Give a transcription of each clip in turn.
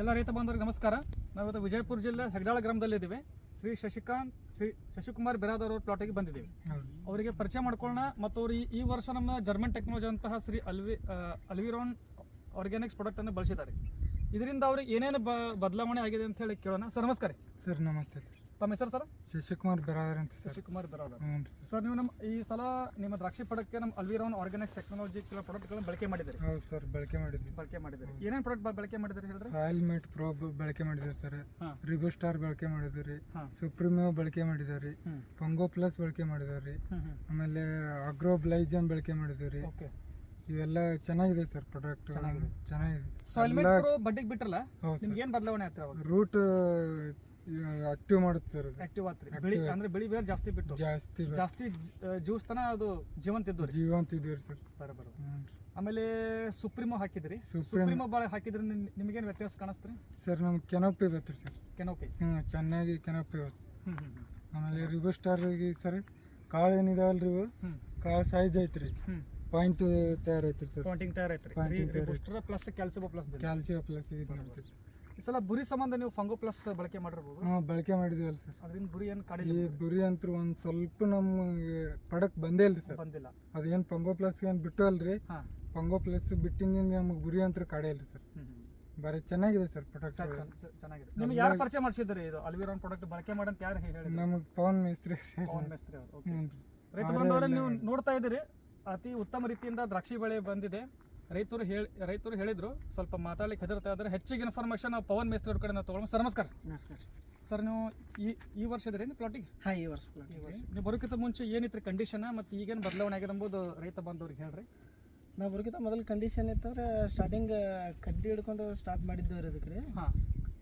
ಎಲ್ಲ ರೈತ ಬಾಂಧವರಿಗೆ ನಮಸ್ಕಾರ. ನಾವಿವತ್ತು ವಿಜಯಪುರ ಜಿಲ್ಲೆ ಹೆಗ್ಡಾಳ ಗ್ರಾಮದಲ್ಲಿದ್ದೀವಿ ಶ್ರೀ ಶಶಿಕಾಂತ್ ಶ್ರೀ ಶಶಿಕುಮಾರ್ ಬಿರಾದರ್ ಅವ್ರ ಪ್ಲಾಟಿಗೆ ಬಂದಿದ್ದೀವಿ. ಅವರಿಗೆ ಪರಿಚಯ ಮಾಡ್ಕೊಳ್ಳೋಣ ಮತ್ತು ಅವರು ಈ ವರ್ಷ ನಮ್ಮ ಜರ್ಮನ್ ಟೆಕ್ನಾಲಜಿ ಅಂತಹ ಶ್ರೀ ಅಲ್ವಿ ಅಲ್ವಿರಾನ್ ಆರ್ಗ್ಯಾನಿಕ್ಸ್ ಪ್ರಾಡಕ್ಟನ್ನು ಬಳಸಿದ್ದಾರೆ. ಇದರಿಂದ ಅವ್ರಿಗೆ ಏನೇನು ಬದಲಾವಣೆ ಆಗಿದೆ ಅಂತ ಹೇಳಿ ಕೇಳೋಣ. ಸರ್ ನಮಸ್ಕಾರ ಸರ್ ನಮಸ್ತೆ ಸರ್. ತಮ್ಮ ಹೆಸರು ಸರ್? ಶಶಿಕುಮಾರ್ ಬೆರಾದರ್ ಅಂತ ಸರ್. ಹ್ಞೂ ಸರ್. ನೀವು ನಮ್ಮ ಈ ಸಲ ನಿಮ್ಮ ದ್ರಾಕ್ಷಿ ಪಡಕ್ಕೆ ನಮ್ಮ ಅಲ್ವಿರಾನ್ ಆರ್ಗ್ಯಾನಿಕ್ಸ್ ಟೆಕ್ನಾಲಜಿ ಕೆಲವು ಪ್ರಾಡಕ್ಟ್ಗಳನ್ನು ಬಳಕೆ ಮಾಡಿದ್ದೀರಿ? ಹೌದು ಸರ್ ಬಳಕೆ ಮಾಡಿದ್ವಿ ಬಳಕೆ ಮಾಡಿದ್ದೀರಿ. ಏನೇನು ಪ್ರಾಡಕ್ಟ್ ಬಳಕೆ ಮಾಡಿದ್ದೀರಿ ಹೇಳಿದ್ರೆ ರಾಯಲ್ ಮೇಟ್ ಪ್ರೋ ಬಳಕೆ ಮಾಡಿದ್ರಿ ಸರ್. ರಿಬೂ ಸ್ಟಾರ್ ಬಳಕೆ ಮಾಡಿದ್ರಿ ಸುಪ್ರೀಮೋ ಬಳಕೆ ಮಾಡಿದ್ದಾರೆ. ಪಂಗೋ ಪ್ಲಸ್ ಬಳಕೆ ಮಾಡಿದ್ದಾರೆ. ಆಮೇಲೆ ಅಗ್ರೋ ಬ್ಲೈಜನ್ ಬಳಕೆ ಮಾಡಿದ್ರಿ ಓಕೆ. ಇವೆಲ್ಲ ಚೆನ್ನಾಗಿದೆ ಸರ್ ಪ್ರಾಡಕ್ಟ್. ಚೆನ್ನಾಗಿದೆ. ಚೆನ್ನಾಗಿದೆ. ಬಡ್ಡಿಗೆ ಬಿಟ್ರಲ್ಲ? ನಿಮ್ಗೆ ಏನು ಬದಲಾವಣೆ ಆಗ್ತದೆ ಅವಾಗ? ರೂಟ್ ಆಕ್ಟಿವ್ ಮಾಡುತ್ತೆ ಸರ್. ಆಕ್ಟಿವ್ ಆತ್ರಿ. ಬಿಳಿ ಅಂದ್ರೆ ಬಿಳಿ ಬೇರೆ ಜಾಸ್ತಿ ಬಿಟ್ಟು. ಜಾಸ್ತಿ ಜಾಸ್ತಿ ಜ್ಯೂಸ್ ತನ ಅದು ಜೀವಂತ ಇದ್ದು ಜೀವಂತ ಇದ್ದು ಸರ್ ಬರೋಬರ ಆಮೇಲೆ ಸುಪ್ರೀಮೋ ಹಾಕಿದ್ರಿ. ಸುಪ್ರೀಮೋ ಬಾಳೆ ಹಾಕಿದ್ರೆ ನಿಮಗೇನು ವ್ಯತ್ಯಾಸ ಕಾಣಿಸ್ತ್ರಿ? ಸರ್ ನಮ್ಗೆ ಕೆನೋಪಿ ಬರ್ತದೆ ಸರ್ ಕೆನೋಪಿ ಹ್ಞೂ ಚೆನ್ನಾಗಿ ಕೆನೋಪಿ ಆಮೇಲೆ ರಿಬೋ ಸ್ಟಾರ್ಗೆ ಸರ್ ಕಾಳು ಏನಿದಾವಲ್ಲ ರೀ ಕಾಳು ಸೈಜ್ ಐತ್ರಿ. ಪಾಯಿಂಟ್ ತಯಾರೈತ್ರಿ ಸರ್ ಪಾಯಿಂಟಿಂಗ್ ತಯಾರೈತ್ರಿ. ಪ್ಲಸ್ ಕ್ಯಾಲ್ಸಿಬೋ ಪ್ಲಸ್ ಕ್ಯಾಲ್ಸಿಯಂ ಪ್ಲಸ್ ಇದು ಮಾಡ್ತೈತಿ ಈ ಸಲ ಬುರಿ ಸಂಬಂಧ ನೀವು ಫಂಗೋ ಪ್ಲಸ್ ಬಳಕೆ ಮಾಡಿರ್ಬೋದು? ಹಾಂ ಬಳಕೆ ಮಾಡಿದೀವಲ್ಲ ಸರ್. ಅದರಿಂದ ಬುರಿ ಏನು ಈ ಕಾಡಿಲ್ಲ ಬುರಿ ಅಂತೂ ಒಂದು ಸ್ವಲ್ಪ ನಮಗೆ ಪಡಕ್ ಬಂದೇ ಇಲ್ರಿ ಸರ್. ಬಂದಿಲ್ಲ. ಅದೇನು ಪಂಗೋ ಪ್ಲಸ್ ಏನು ಬಿಟ್ಟು ಅಲ್ರಿ ಹಾಂ. ಪಂಗೋ ಪ್ಲಸ್ ಬಿಟ್ಟಿಂದ ನಮಗೆ ಬುರಿ ಅಂತೂ ಕಡೆ ಇಲ್ಲ ಸರ್. ಬರೀ ಚೆನ್ನಾಗಿದೆ ಸರ್ ಪ್ರೊಡಕ್ಟ್ ಚೆನ್ನಾಗಿದೆ. ನಿಮ್ಗೆ ಯಾರು ಪರಿಚಯ ಮಾಡಿಸಿದ್ರಿ ಇದು? ಅಲ್ವಿರಾನ್ ಪ್ರಾಡಕ್ಟ್ ಬಳಕೆ ಮಾಡಂತ ಯಾರು ಹೇಳಿದ್ರು? ನಮಗೆ ಪವನ್ ಮೇಸ್ತ್ರಿ ಪವನ್ ಮೇಸ್ತ್ರಿ ಅವರು ಓಕೆ ರೈತ ಬಂದವರೇ ನೀವು ನೋಡ್ತಾ ಇದ್ದೀರಿ ಅತಿ ಉತ್ತಮ ರೀತಿಯಿಂದ ದ್ರಾಕ್ಷಿ ಬೆಳೆ ಬಂದಿದೆ. ರೈತರು ಹೇಳಿ ರೈತರು ಹೇಳಿದ್ರು ಸ್ವಲ್ಪ ಮಾತಾಡ್ಲಿಕ್ಕೆ ಹೆದರ್ತಾ ಇದ್ದಾರೆ ಹೆಚ್ಚಿಗೆ ಇನ್ಫಾರ್ಮೇಶನ್ ನಾವು ಪವನ್ ಮೇಸ್ತ್ರಿ ಅವ್ರ ಕಡೆ ನಾವು ತಗೊಳ್ಳೋಣ. ಸರ್ ನಮಸ್ಕಾರ. ನಮಸ್ಕಾರ ಸರ್. ನೀವು ಈ ಈ ವರ್ಷ ಇದ್ರಿ ಪ್ಲಾಟಿಗೆ ಹಾಂ ಈ ವರ್ಷ ಈ ವರ್ಷ. ನೀವು ಬರೋಕ್ಕಿಂತ ಮುಂಚೆ ಏನಿತ್ತು ಕಂಡೀಷನ್ ಮತ್ತು ಈಗೇನು ಬದಲಾವಣೆ ಆಗಿದೆ ಎಂಬುದು ರೈತ ಬಾಂಧವ್ರಿಗೆ ಹೇಳ್ರಿ. ನಾವು ಬರೋಕ್ಕಿಂತ ಮೊದಲು ಕಂಡೀಷನ್ ಇತ್ತಂದ್ರೆ ಸ್ಟಾರ್ಟಿಂಗ್ ಕಡ್ಡಿ ಹಿಡ್ಕೊಂಡು ಸ್ಟಾರ್ಟ್ ಮಾಡಿದ್ದೇವೆ ಅದಕ್ಕೆ ರೀ ಹಾಂ.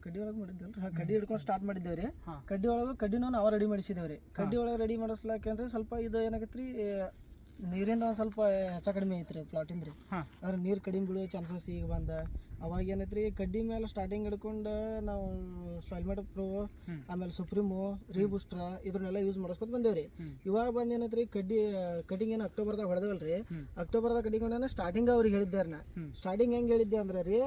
ಕಡ್ಡಿ ಒಳಗೆ ಮಾಡಿದ್ದೇವೆ ರೀ ಹಾಂ ಕಡ್ಡಿ ಹಿಡ್ಕೊಂಡು ಸ್ಟಾರ್ಟ್ ಮಾಡಿದ್ದೇವೆ ರೀ ಕಡ್ಡಿ ಒಳಗೆ ಕಡ್ಡಿನೂ ನಾವು ರೆಡಿ ಮಾಡಿಸಿದ್ದೇವೆ ರೀ ಕಡ್ಡಿ ಒಳಗೆ ರೆಡಿ ಮಾಡಿಸ್ಲಾಕಂದ್ರೆ ಸ್ವಲ್ಪ ಇದು ಏನಾಗತ್ತೆ ರೀ ನೀರಿಂದ ಒಂದು ಸ್ವಲ್ಪ ಹೆಚ್ಚ ಕಡಿಮೆ ಐತ್ರಿ ಪ್ಲಾಟಿಂದ ರೀ ಹಾಂ. ಅಂದ್ರೆ ನೀರು ಕಡಿಮೆ ಬೀಳೋ ಚಾನ್ಸಸ್ ಈಗ ಬಂದ ಅವಾಗ ಏನೈತ್ರಿ ಕಡ್ಡಿ ಮೇಲೆ ಸ್ಟಾರ್ಟಿಂಗ್ ಹಿಡ್ಕೊಂಡು ನಾವು ಸ್ಟೈಲ್ಮೆಟ್ ಪ್ರೋ. ಆಮೇಲೆ ಸುಪ್ರೀಮು ರೀಬೂಸ್ಟ್ರ ಇದನ್ನೆಲ್ಲ ಯೂಸ್ ಮಾಡಿಸ್ಕೊತ ಬಂದೇವ್ರಿ. ಇವಾಗ ಬಂದು ಏನೈತ್ರಿ ಕಡ್ಡಿ ಕಟಿಂಗ್ ಏನು ಅಕ್ಟೋಬರ್ದಾಗ ಹೊಡೆದವಲ್ಲ ರೀ ಕಟಿಂಗ್ ಹೊಡೆದ ಸ್ಟಾರ್ಟಿಂಗ್ ಅವ್ರಿಗೆ ಹೇಳಿದ್ದೆ ಸ್ಟಾರ್ಟಿಂಗ್ ಹೆಂಗೆ ಹೇಳಿದ್ದೆ ಅಂದ್ರೆ ರೀ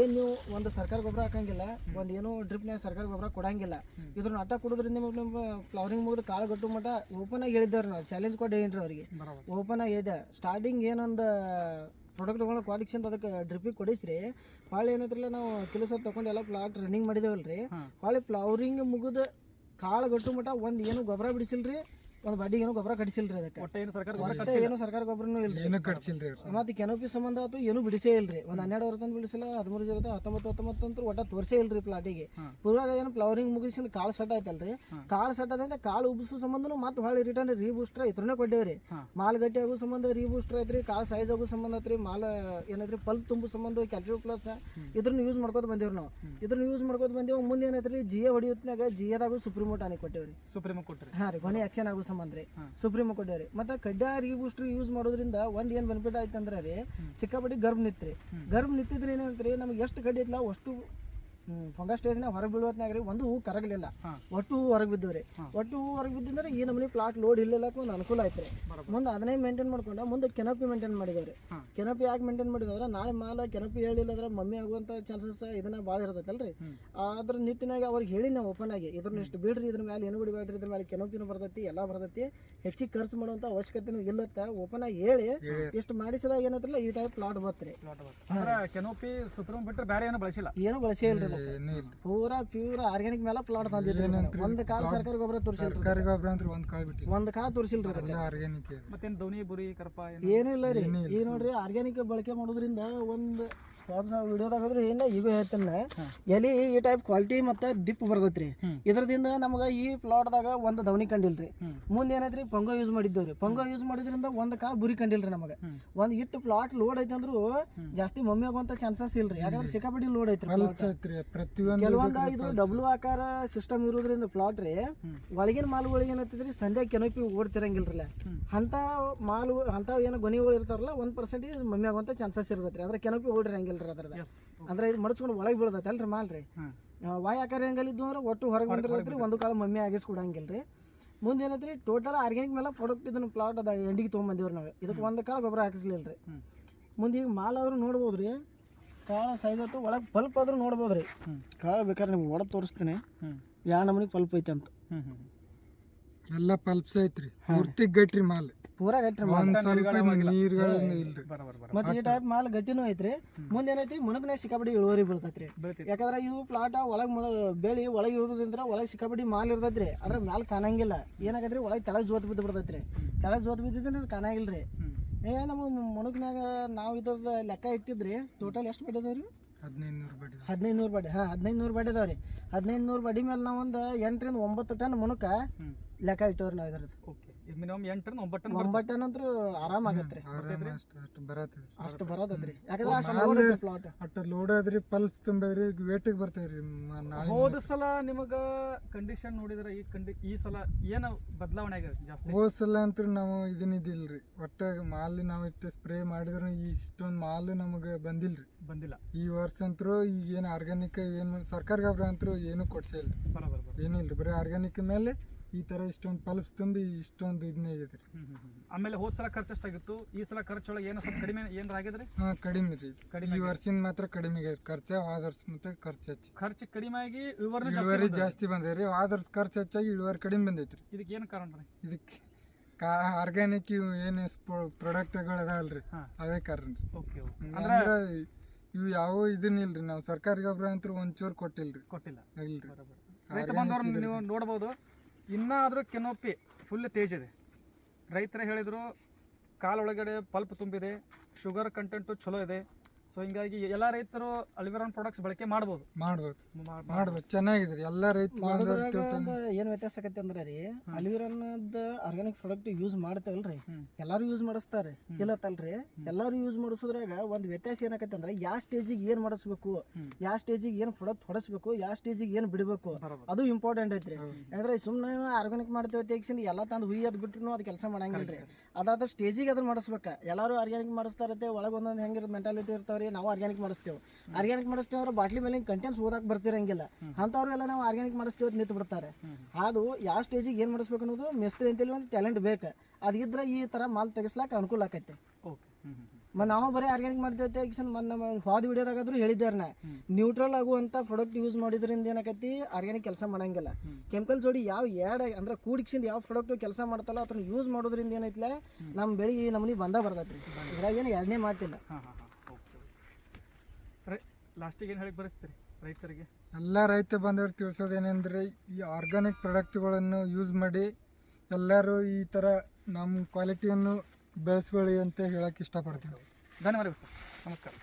ಏನು ನೀವು ಒಂದು ಸರ್ಕಾರ ಗೊಬ್ಬರ ಹಾಕಂಗಿಲ್ಲ ಒಂದು ಏನೋ ಡ್ರಿಪ್ನಾಗ ಸರ್ಕಾರ ಗೊಬ್ಬರ ಕೊಡಂಗಿಲ್ಲ. ಇದ್ರ ಅಟ್ಟ ಕುಡಿದ್ರಿಂದ ನಿಮಗೆ ನಿಮ್ಮ ಫ್ಲವರಿಂಗ್ ಮುಗಿದು ಕಾಳು ಗಟ್ಟು ಮಟ್ಟ ಓಪನ್ ಆಗಿ ಹೇಳಿದ್ದಾರೆ ನಾವು ಚಾಲೆಂಜ್ ಕೊಟ್ಟು ಏನ್ರಿ ಅವ್ರಿಗೆ. ಓಪನ್ ಆಗಿ ಇದೆ ಸ್ಟಾರ್ಟಿಂಗ್ ಏನೊಂದು ಪ್ರಾಡಕ್ಟ್ ತೊಗೊಂಡು ಕ್ವಾಲಿಟಿ ಅಂತ ಅದಕ್ಕೆ ಡ್ರಿಪ್ಪಿಗೆ ಕೊಡಿಸ್ರಿ. ಭಾಳ ಏನಾದ್ರಲ್ಲ ನಾವು ಕೆಲಸ ತೊಗೊಂಡು ಎಲ್ಲ ಪ್ಲಾಟ್ ರನ್ನಿಂಗ್ ಮಾಡಿದೇವಲ್ಲ ರೀ ಹಾಂ. ಭಾಳ ಫ್ಲವರಿಂಗ್ ಮುಗಿದು ಕಾಳು ಗಟ್ಟು ಮಟ್ಟ ಒಂದು ಏನು ಗೊಬ್ಬರ ಬಿಡಿಸಿಲ್ರಿ. ಒಂದು ಬಾಡಿಗೆ ಏನೋ ಗೊಬ್ಬರ ಕಡಿಸಿಲ್ರಿ ಅದಕ್ಕೆ. ಒಟ್ಟೆ ಏನು ಸರ್ಕಾರ ಗೊಬ್ಬರ ಒಟ್ಟ ಏನು ಸರ್ಕಾರ ಗೊಬ್ಬರನೂ ಇಲ್ರಿ. ಏನು ಮತ್ತೆ ಕೆನೋಪಿ ಸಂಬಂಧ ಆತು ಏನು ಬಿಡಿಸೇ ಇಲ್ರಿ. ಒಂದ್ ಹನ್ನೆರಡು ವರ್ಷ ತಂದು ಬಿಡಿಸಿಲ್ಲ ಹದಿಮೂರು ಜೀರೋ ಹತ್ತೊಂಬತ್ತು ಹತ್ತೊಂಬತ್ತು ಅಂತ ಒಟ್ಟ ತೋರಿಸೇ ಇಲ್ರಿ ಪ್ಲಾಟಿಗೆ. ಪೂರ್ವ ಏನು ಫ್ಲವರಿಂಗ್ ಮುಗಿಸಿದ ಕಾಳು ಸೆಟ್ ಆಯ್ತಲ್ರಿ. ಕಾಳು ಸಟ್ ಆದ್ರೆ ಕಾಳು ಉಬ್ಬಿಸೋ ಸಂಬಂಧನು ಮತ್ತೆ ಹೊಳ್ಳಿ ರಿಟರ್ನ್ ರೀಬೂಸ್ಟರ್ ಇತ್ರನೇ ಇದ್ರನ್ನೇ ಕೊಟ್ಟೇವ್ರಿ. ಮಾಲ್ ಗಟ್ಟಿ ಆಗೋ ಸಂಬಂಧ ರೀಬೂಸ್ಟರ್ ಐತ್ರಿ ಕಾಳು ಸೈಜ್ ಆಗೋ ಸಂಬಂಧ ಐತ್ರಿ ಮಾಲ್ ಏನೈತ್ರಿ ಪಲ್ಪ್ ತುಂಬು ಸಂಬಂಧ ಕ್ಯಾಲ್ಸಿಯಂ ಪ್ಲಸ್ ಇದ್ರನ್ನ ಯೂಸ್ ಮಾಡ್ಕೋತ ಬಂದೇವ್ರಿ ನಾವು. ಇದ್ರನ್ನ ಯೂಸ್ ಮಾಡ್ಕೋತ ಬಂದೇವು ಮುಂದೆ ಏನೈತ್ರಿ ಜಿಎ ಹೊಡಿಯೋತ್ನಾಗ ಜಿಯದಾಗೂ ಸುಪ್ರೀಂ ಟಾನಿಕ್ ಕೊಟ್ಟೇವ್ರಿ. ಸುಪ್ರೀಂ ಕೋರ್ಟ್ ಹಾಂ ರೀ ಕೊನೆ ಆಕ್ಷನ್ ಆಗೋ ಸಂಬಂಧ ರೀ ಕೋರ್ಟ್ ಕೊಟ್ಟೇವ್ರಿ ಮತ್ತೆ ಕಡ್ಡಾಯ ರೀ ಬೂಸ್ಟ್ರ್ ಯೂಸ್ ಮಾಡೋದ್ರಿಂದ ಒಂದ್ ಏನ್ ಬೆನಿಫಿಟ್ ಆಯ್ತು ಅಂದ್ರೆ ರೀ ಸಿಕ್ಕಾಪಟ್ಟಿ ಗರ್ಭ ನಿತ್ರಿ. ಗರ್ಭ ನಿಂತಿದ್ರೆ ಏನಂತ್ರಿ ನಮ್ಗೆ ಎಷ್ಟು ಕಡ್ಡಿ ಐತ್ಲ ಅಷ್ಟು ಫಂಗಸ್ ಸ್ಟೇಜ್ನಾಗ ಹೊರಗೆ ಬೀಳೋತ್ನಾಗ ರೀ ಒಂದು ಹೂ ಕರಗಲಿಲ್ಲ. ಒಟ್ಟು ಹೂ ಹೊರಗೆ ಬಿದ್ದವ್ರಿ. ರೀ ಒಟ್ಟು ಹೂ ಹೊರಗೆ ಬಿದ್ದಂದ್ರೆ ಈ ನಮ್ಮನೆ ಪ್ಲಾಟ್ ಲೋಡ್ ಇಲ್ಲ ಒಂದು ಅನುಕೂಲ ಐತೆ ರೀ ಮುಂದೆ ಅದನ್ನೇ ಮೇಂಟೈನ್ ಮಾಡ್ಕೊಂಡ ಮುಂದೆ ಕೆನಪಿ ಮೇಂಟೈನ್ ಮಾಡಿದವ್ರಿ. ಕೆನಪಿ ಯಾಕೆ ಮೇಂಟೈನ್ ಮಾಡಿದವ್ರೆ? ನಾಳೆ ಮಾಲ ಕೆನಪಿ ಹೇಳಿಲ್ಲ ಅಂದ್ರೆ ಮಮ್ಮಿ ಆಗುವಂಥ ಚಾನ್ಸಸ್ ಇದನ್ನ ಭಾಳ ಇರ್ತೈತಲ್ರಿ. ಅದ್ರ ನಿಟ್ಟಿನಾಗ ಅವ್ರಿಗೆ ಹೇಳಿ ನಾವು ಓಪನ್ ಆಗಿ. ಇದ್ರನ್ನ ಇಷ್ಟು ಬಿಡ್ರಿ ಇದ್ರ ಮೇಲೆ ಏನು ಬಿಡಬೇಡ್ರಿ ಇದ್ರ ಮೇಲೆ ಕೆನಪಿನೂ ಬರ್ತೈತಿ ಎಲ್ಲ ಬರ್ತೈತಿ. ಹೆಚ್ಚಿಗೆ ಖರ್ಚು ಮಾಡುವಂಥ ಅವಶ್ಯಕತೆನೂ ಇಲ್ಲತ್ತ. ಓಪನ್ ಆಗಿ ಹೇಳಿ ಎಷ್ಟು ಮಾಡಿಸಿದಾಗ ಏನೈತ್ರಲ್ಲ ಈ ಟೈಪ್ ಪ್ಲಾಟ್ ಬರ್ತ್ರಿ. ಕೆನೋಪಿ ಸುಪ್ರೀಂ ಬಿಟ್ಟರೆ ಬೇರೆ ಏನು ಬಳಸಿಲ್ಲ. ಏನು ಬಳಸೇ ಇಲ್ರಿ ಇಲ್ಲ ಪೂರಾ ಪ್ಯೂರ್ ಆರ್ಗ್ಯಾನಿಕ್ ಮೇಲೆ ಪ್ಲಾಟ್ ತಂದಿದ್ರಿ ಒಂದು ಕಾಲ ಸರ್ಕಾರಿ ಗೊಬ್ಬರ ತೋರಿಸಿಲ್ರಿ ಸರ್ಕಾರಿ ಗೊಬ್ಬರ ಅಂದ್ರೆ ಒಂದು ಕಾಲ ಬಿಟ್ಟು ಒಂದ್ ಕಾಲ ತೋರಿಸಿಲ್ರಿ ಅದಕ್ಕೆ. ಆರ್ಗ್ಯಾನಿಕ್ ಮತ್ತೇನ್ ದೌನಿ ಬುರಿ ಕರ್ಪ ಏನು? ಇಲ್ಲ ರೀ. ಈಗ ನೋಡ್ರಿ ಆರ್ಗ್ಯಾನಿಕ್ ಬಳಕೆ ಮಾಡೋದ್ರಿಂದ ಒಂದು ವಿಡಿಯೋದಾಗ ಹೋದ್ರೆ ಏನ ಈಗ ಹೇಳ್ತೇನೆ. ಎಲಿ ಈ ಟೈಪ್ ಕ್ವಾಲಿಟಿ ಮತ್ತೆ ದಿಪ್ ಬರ್ತೈತ್ರಿ. ಇದರದಿಂದ ನಮಗೆ ಈ ಪ್ಲಾಟ್ದಾಗ ಒಂದು ದವನಿ ಕಂಡಿಲ್ರಿ. ಮುಂದೆ ಏನೈತ್ರಿ? ಪಂಗೋ ಯೂಸ್ ಮಾಡಿದ್ದೇವ್ರಿ. ಪಂಗೋ ಯೂಸ್ ಮಾಡಿದ್ರಿಂದ ಒಂದು ಕಾಲ ಬುರಿ ಕಂಡಿಲ್ರಿ ನಮಗೆ. ಒಂದ್ ಇಟ್ಟು ಪ್ಲಾಟ್ ಲೋಡ್ ಐತೆ ಅಂದ್ರೂ ಜಾಸ್ತಿ ಮಮ್ಮಿ ಆಗುವಂತ ಚಾನ್ಸಸ್ ಇಲ್ರಿ. ಯಾಕಂದ್ರೆ ಸಿಕ್ಕಾಪಟ್ಟಿ ಲೋಡ್ ಐತ್ರಿ ಪ್ರತಿಯೊಂದು ಕೆಲವೊಂದು ಇದು ಡಬ್ಲು ಆಕಾರ ಸಿಸ್ಟಮ್ ಇರೋದ್ರಿಂದ ಪ್ಲಾಟ್ ರೀ ಒಳಗಿನ ಮಾಲ್ಗಳು ಏನತ್ತಿದ್ರಿ ಸಂಧ್ಯಾ ಕೆನೋಪಿ ಓಡ್ತಿರಂಗಿಲ್ರಲ್ಲ. ಅಂತ ಮಾಲ್ ಅಂತ ಏನು ಗೊನಿಗಳು ಇರ್ತಾರಲ್ಲ ಒನ್ ಪರ್ಸೆಂಟೇಜ್ ಮಮ್ಮಿ ಆಗುವಂತ ಚಾನ್ಸಸ್ ರೀ ಅಂದ್ರೆ ಕೆನೋಪಿ ಓಡಿರಂಗಿಲ್ರಿ ಅದ್ರದ ಅಂದ್ರೆ ಇದು ಮಡಚ್ಕೊಂಡು ಒಳಗೆ ಬೀಳ್ದೈತೆ ಅಲ್ರಿ ಮಾಲ್ ರೀ. ವಾಯ್ ಆಕಾರ ಹೆಂಗಲ್ಲಿದ್ದು ಅಂದ್ರೆ ಒಟ್ಟು ಹೊರಗೆ ಬಂದಿರತ್ರಿ ಒಂದು ಕಾಲ ಮಮ್ಮಿ ಆಗಿಸ್ಕೊಡಂಗಿಲ್ರಿ. ಮುಂದೆ ಏನೈತ್ರಿ ಟೋಟಲ್ ಆರ್ಗ್ಯಾನಿಕ್ ಮೇಲೆ ಪ್ರಾಡಕ್ಟ್ ಇದನ್ನ ಪ್ಲಾಟ್ ಅದ ಎಂಡಿಗೆ ತೊಗೊಂಬಂದಿವ್ರಿ ನಾವು. ಇದಕ್ಕೆ ಒಂದು ಕಾಲ ಗೊಬ್ಬರ ಹಾಕಿಸ್ಲಿಲ್ರಿ. ರೀ ಮುಂದೆ ಈಗ ಮಾಲ್ ಅವ್ರು ನೋಡ್ಬೋದು ರೀ ಕಾಳು ಸೈಜ್ ಆಯ್ತು ಒಳಗೆ ಪಲ್ಪ್ ಆದ್ರೂ ನೋಡ್ಬೋದು ರೀ. ಕಾಳು ಬೇಕಾದ್ರೆ ನಿಮ್ಗೆ ಒಳಗೆ ತೋರಿಸ್ತೀನಿ. ಯಾವ ಯಾ ನಮೂನಿ ಪಲ್ಪ್ ಐತೆ ಅಂತ. ಎಲ್ಲ ಪಲ್ಪ್ಸ್ ಐತ್ರಿ. ಪೂರ್ತಿ ಗಟ್ರಿ ಮಾಲ್. ಪೂರಾ ಗಟ್ಟಿ ಮಾಲ್. ಮತ್ತೆ ಈ ಟೈಪ್ ಮಾಲ್ ಗಟ್ಟಿನೂ ಐತ್ರಿ. ಮುಂದೆ ಏನೈತಿ ಮುಣಕನ್ಯಾಗ ಸಿಕ್ಕಾಪಡಿ ಇಳುವರಿ ಬೀಳ್ತೈತ್ರಿ. ಬೆಳಿತೈತಿ ಯಾಕಂದ್ರೆ ಇವು ಪ್ಲಾಟ ಒಳಗ್ ಮುಳ ಬೆಳಿ ಒಳಗೆ ಇರೋದ್ರಿಂದ ಒಳಗೆ ಸಿಕ್ಕಾಪಡಿ ಮಾಲ್ ಇರ್ತೈತ್ರಿ. ಅದ್ರ ಮ್ಯಾಲ ಕಾಣಂಗಿಲ್ಲ. ಏನಾಗೈತ್ರಿ? ಒಳಗೆ ತಳಗ್ ಜೋತ್ ಬಿದ್ದು ಬಿಡ್ತೈತ್ರಿ. ತಳಗ್ ಜೋತ್ ಬಿದ್ದಿದ್ರೆ ಅದು ರೀ ಏ ನಮ್ಮ ಮುಣಕ್ನ್ಯಾಗ ನಾವು ಇದ್ರದ ಲೆಕ್ಕ ಇಟ್ಟಿದ್ರಿ. ಟೋಟಲ್ ಎಷ್ಟು ಬಡ್ಡಿ ಅದಾವ್ರಿ? ಹದಿನೈದು ನೂರು ಬಡ್ಡಿ ಹದಿನೈದು ನೂರು ಬಡ್ಡಿ. ಹಾಂ ಹದಿನೈದು ನೂರು ಬಡ್ಡಿ ರೀ ಹದಿನೈದು ನೂರು ಬಡ್ಡಿ ಮೇಲೆ ನಾವು ಒಂದು ಎಂಟರಿಂದ ಒಂಬತ್ತು ಟನ್ ಮುಣಕ ಲೆಕ್ಕ ಇಟ್ಟವ್ರಿ ನಾವು ಇದ್ರದ್ದು ಓಕೆ ಮಿನಿಮಮ್ ಎಂಟರಿಂದ ಒಂಬತ್ತು ಟನ್ ಒಂಬತ್ತು ಟನ್ ಅಂತೂ ಆರಾಮ್ ಆಗತ್ರಿ ಅಷ್ಟು ಅಷ್ಟು ಯಾಕಂದ್ರೆ ಅಷ್ಟು load ಐತ್ರಿ ಪ್ಲಾಟ್ ಅಟ್ಟ ಲೋಡ್ ಆದ್ರಿ ಪಲ್ಪ್ ತುಂಬೇರಿ ವೇಟಿಗೆ ಬರ್ತೇವ್ರಿ ಮ- ನಾಳೆ ಹೋದ ಸಲ ನಿಮಗ ಕಂಡೀಷನ್ ನೋಡಿದ್ರೆ ಈ ಕಂಡಿ ಈ ಸಲ ಏನು ಬದಲಾವಣೆ ಆಗಿದೆ ಜಾಸ್ತಿ? ಹೋದ್ ಸಲ ಅಂತೂ ನಾವು ಇದನ್ನ ಇದಿಲ್ರಿ ಒಟ್ಟ ಮಾಲ್ ನಾವು ಇಟ್ಟು ಸ್ಪ್ರೇ ಮಾಡಿದ್ರು ಇಷ್ಟೊಂದು ಮಾಲ್ ನಮಗೆ ಬಂದಿಲ್ರಿ. ಬಂದಿಲ್ಲ. ಈ ವರ್ಷ ಅಂತೂ ಈಗ ಏನು ಆರ್ಗ್ಯಾನಿಕ್ ಏನು ಸರ್ಕಾರ ಗೊಬ್ಬರ ಅಂತೂ ಏನು ಕೊಡ್ಸಿಲ್ಲ ಇಲ್ರಿ. ಬರೋಬರ್ ಬರ ಏನಿಲ್ರಿ ಬರೀ ಆರ್ಗ್ಯಾನಿಕ್ ಮೇಲೆ ಈ ಥರ ಇಷ್ಟೊಂದು ಪಲ್ಪ್ಸ್ ತುಂಬಿ ಇಷ್ಟೊಂದು ಇದನ್ನ ಆಗೈತೆ. ಆಮೇಲೆ ಹೋದ್ ಸಲ ಖರ್ಚು ಎಷ್ಟಾಗಿತ್ತು? ಈ ಸಲ ಖರ್ಚೊಳಗೆ ಏನೋ ಸ್ವಲ್ಪ ಕಡಿಮೆ ಏನಾರ ಆಗಿದ್ರಿ ಹಾಂ ಕಡಿಮೆ ರೀ. ಕಡಿಮೆ ಈ ವರ್ಷಿನ ಮಾತ್ರ ಕಡಿಮೆ ಆಗಿದೆ ಖರ್ಚು ಹೋದ ವರ್ಷ ಮತ್ತೆ ಖರ್ಚು ಹೆಚ್ಚು. ಖರ್ಚು ಕಡಿಮೆ ಆಗಿ ಇಳುವರಿ ಇಳುವರಿ ಜಾಸ್ತಿ ಜಾಸ್ತಿ ರೀ. ಹೋದ ವರ್ಷ ಖರ್ಚು ಹೆಚ್ಚಾಗಿ ಇಳುವರಿ ಕಡಿಮೆ ಬಂದೈತ್ರಿ ಇದಕ್ಕೆ ಏನು ಕಾರಣ ರೀ? ಇದಕ್ಕೆ ಕಾ ಆರ್ಗ್ಯಾನಿಕ್ ಇವು ಏನು ಪ್ರಾಡಕ್ಟ್ಗಳು ಅದಾವಲ್ರಿ. ಅದೇ ಕಾರಣ ರೀ. ಓಕೆ ಅಂದ್ರೆ ಇವು ಯಾವ ಇದನ್ನ ಇಲ್ರಿ. ನಾವು ಸರ್ಕಾರಿ ಗೊಬ್ಬರ ಅಂತೂ ಒಂಚೂರು ಕೊಟ್ಟಿಲ್ರಿ. ಕೊಟ್ಟಿಲ್ಲ. ಇಲ್ರಿ. ಕೊಟ್ಟಿಲ್ಲ ರೈತ ಬಂದವ್ರನ್ನ ನೀವು ನೋಡ್ಬೋದು. ಇನ್ನಾದರೂ ಕೆನೋಪಿ ಫುಲ್ ತೇಜ್ ಇದೆ ರೈತರೇ ಹೇಳಿದರು ಕಾಲೊಳಗಡೆ ಪಲ್ಪ್ ತುಂಬಿದೆ ಶುಗರ್ ಕಂಟೆಂಟು ಚಲೋ ಇದೆ. ಸೊ ಹಿಂಗಾಗಿ ಎಲ್ಲ ರೈತರು ಅಲ್ವಿರಾನ್ ಪ್ರಾಡಕ್ಟ್ಸ್ ಬಳಕೆ ಮಾಡ್ಬೋದು. ಮಾಡ್ಬೋದು. ಮಾಡ್ಬೋದು. ಚೆನ್ನಾಗಿದ್ರಿ ಎಲ್ಲ ರೈತರು ಏನು ವ್ಯತ್ಯಾಸ ಆಗತ್ತೆ ಅಂದ್ರೆ ರೀ ಅಲ್ವಿರನ್ನದ ಆರ್ಗ್ಯಾನಿಕ್ ಪ್ರಾಡಕ್ಟ್ ಯೂಸ್ ಮಾಡ್ತೇವಲ್ರಿ. ಎಲ್ಲಾರು ಯೂಸ್ ಮಾಡಿಸ್ತಾರೆ. ತಲ್ರಿ ಎಲ್ಲಾರು ಯೂಸ್ ಮಾಡಿಸೋದ್ರಾಗ ಒಂದು ವ್ಯತ್ಯಾಸ ಏನಾಗತ್ತೆ ಅಂದ್ರೆ ಯಾವ ಸ್ಟೇಜಿಗೆ ಏನು ಮಾಡಿಸ್ಬೇಕು. ಯಾವ ಸ್ಟೇಜಿಗೆ ಏನು ಪ್ರಾಡಕ್ಟ್ ಹೊಡಿಸ್ಬೇಕು ಯಾವ ಸ್ಟೇಜಿಗೆ ಏನು ಬಿಡಬೇಕು ಅದು ಇಂಪಾರ್ಟೆಂಟ್ ಐತ್ರಿ. ಅಂದ್ರೆ ಸುಮ್ಮನೆ ಆರ್ಗ್ಯಾನಿಕ್ ಮಾಡ್ತೇವೆ ತೆಗಿಸಿಂದ ಎಲ್ಲ ತಂದು ಹುಯ್ಯದ್ ಬಿಟ್ರು ಅದು ಕೆಲಸ ಮಾಡಂಗಿಲ್ರಿ. ಅದಾದ ಸ್ಟೇಜಿಗೆ ಅದನ್ನ ಮಾಡಿಸ್ಬೇಕ. ಎಲ್ಲರೂ ಆರ್ಗ್ಯಾನಿಕ್ ಮಾಡಿಸ್ತಾರತ್ತೆ ಒಳಗೆ ಒಂದೊಂದು ಹೆಂಗಿರೋ ಮೆಂಟಾಲಿಟಿ ಇರ್ತಾವ್ರಿ. ನಾವು ಆರ್ಗ್ಯಾನಿಕ್ ಮಾಡಿಸ್ತೇವೆ. ಆರ್ಗ್ಯಾನಿಕ್ ಮಾಡಿಸ್ತೇವೆ ಅಂದ್ರೆ ಬಾಟ್ಲಿ ಮೇಲೆ ಕಂಟೆಂಟ್ಸ್ ಓದಕ್ಕೆ ಬರ್ತಿರಂಗಿಲ್ಲ. ಅಂಥವ್ರೆಲ್ಲ ನಾವು ಆರ್ಗ್ಯಾನಿಕ್ ಮಾಡಿಸ್ತೇವೆ ಅಂತ ನಿಂತು ಬಿಡ್ತಾರೆ. ಅದು ಯಾವ ಸ್ಟೇಜಿಗೆ ಏನು ಮಾಡಿಸ್ಬೇಕು ಅನ್ನೋದು ಮೇಸ್ತ್ರಿ ಅಂತೇಳಿ ಒಂದು ಟ್ಯಾಲೆಂಟ್ ಬೇಕು. ಅದಿದ್ರೆ ಈ ಥರ ಮಾಲ್ ತೆಗಿಸ್ಲಾಕ ಅನುಕೂಲ ಆಕೈತೆ. ಓಕೆ ಮತ್ತು ನಾವು ಬರೀ ಆರ್ಗ್ಯಾನಿಕ್ ಮಾಡ್ತೇವೆ ಮತ್ತು ನಮ್ಮ ಹೋದ ವಿಡಿಯೋದಾಗಾದ್ರೂ ಹೇಳಿದ್ದಾರೆ ನಾ. ನ್ಯೂಟ್ರಲ್ ಆಗುವಂಥ ಪ್ರಾಡಕ್ಟ್ ಯೂಸ್ ಮಾಡಿದ್ರಿಂದ ಏನಾಕೈತಿ? ಆರ್ಗ್ಯಾನಿಕ್ ಕೆಲಸ ಮಾಡಂಗಿಲ್ಲ. ಕೆಮಿಕಲ್ ಜೋಡಿ ಯಾವ ಎರಡು ಅಂದ್ರೆ ಕೂಡಿಕ್ಸಿಂದ ಯಾವ ಪ್ರಾಡಕ್ಟ್ ಕೆಲಸ ಮಾಡ್ತಲ್ಲ ಅದನ್ನ ಯೂಸ್ ಮಾಡೋದ್ರಿಂದ ಏನೈತಿಲ್ಲ ನಮ್ಮ ಬೆಳಿಗ್ಗೆ ಈ ನಮೂನಿ ಬಂದ ಬರ್ತೈತಿ ಇದ್ರಾಗ ಏನು ಎರಡನೇ ಮಾತಿಲ್ಲ. ಲಾಸ್ಟಿಗೆ ಏನು ಹೇಳಿ ಬರುತ್ತೀರಿ ರೈತರಿಗೆ? ಎಲ್ಲ ರೈತ ಬಾಂಧವರು ತಿಳಿಸೋದೇನೆಂದ್ರೆ ಈ ಆರ್ಗ್ಯಾನಿಕ್ ಪ್ರಾಡಕ್ಟ್ಗಳನ್ನು ಯೂಸ್ ಮಾಡಿ ಎಲ್ಲರೂ ಈ ಥರ ನಮ್ಮ ಕ್ವಾಲಿಟಿಯನ್ನು ಬೆಳೆಸ್ಕೊಳ್ಳಿ ಅಂತ ಹೇಳಕ್ಕೆ ಇಷ್ಟಪಡ್ತೀವಿ ಧನ್ಯವಾದಗಳು ಸರ್. ನಮಸ್ಕಾರ.